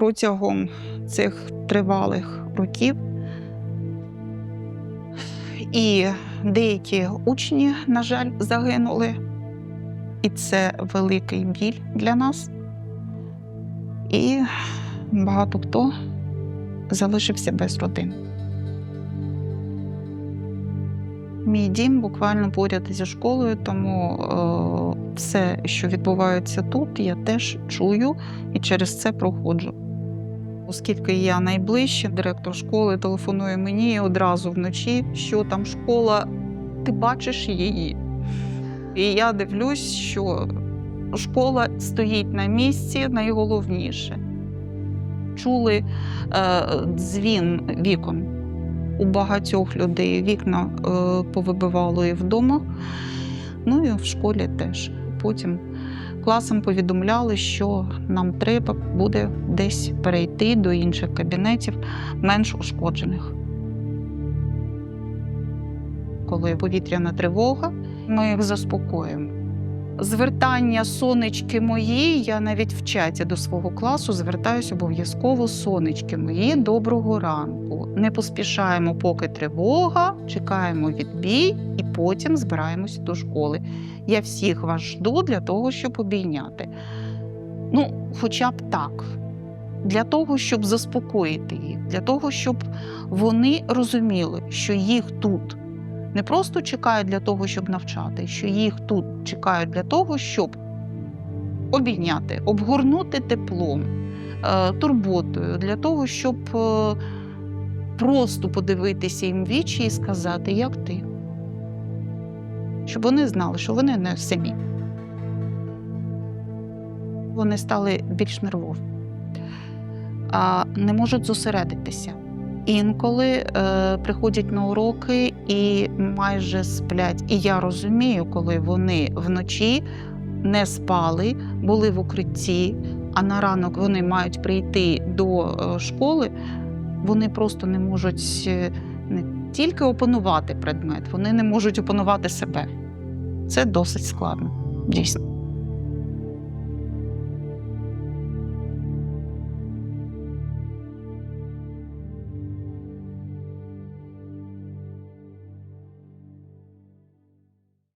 протягом цих тривалих років. І деякі учні, на жаль, загинули. І це великий біль для нас. І багато хто залишився без родин. Мій дім буквально поряд зі школою, тому е, все, що відбувається тут, я теж чую і через це проходжу. Оскільки я найближче, директор школи телефонує мені одразу вночі, що там школа, ти бачиш її. І я дивлюсь, що школа стоїть на місці найголовніше. Чули е, дзвін вікон. У багатьох людей вікна е, повибивало і вдома, ну і в школі теж. Потім класом повідомляли, що нам треба буде десь перейти до інших кабінетів менш ушкоджених. Коли повітряна тривога, ми їх заспокоїмо. Звертання сонечки мої, я навіть в чаті до свого класу звертаюся обов'язково сонечки мої. Доброго ранку. Не поспішаємо, поки тривога, чекаємо відбій і потім збираємося до школи. Я всіх вас жду для того, щоб обійняти. Ну, хоча б так. Для того, щоб заспокоїти їх, для того, щоб вони розуміли, що їх тут не просто чекають для того, щоб навчати, що їх тут чекають для того, щоб обійняти, обгорнути теплом, е, турботою, для того, щоб е, просто подивитися їм вічі і сказати, як ти. Щоб вони знали, що вони не самі. Вони стали більш нервові, а не можуть зосередитися. Інколи е, приходять на уроки і майже сплять. І я розумію, коли вони вночі не спали, були в укритті, а на ранок вони мають прийти до е, школи, вони просто не можуть е, не тільки опанувати предмет, вони не можуть опанувати себе. Це досить складно, дійсно.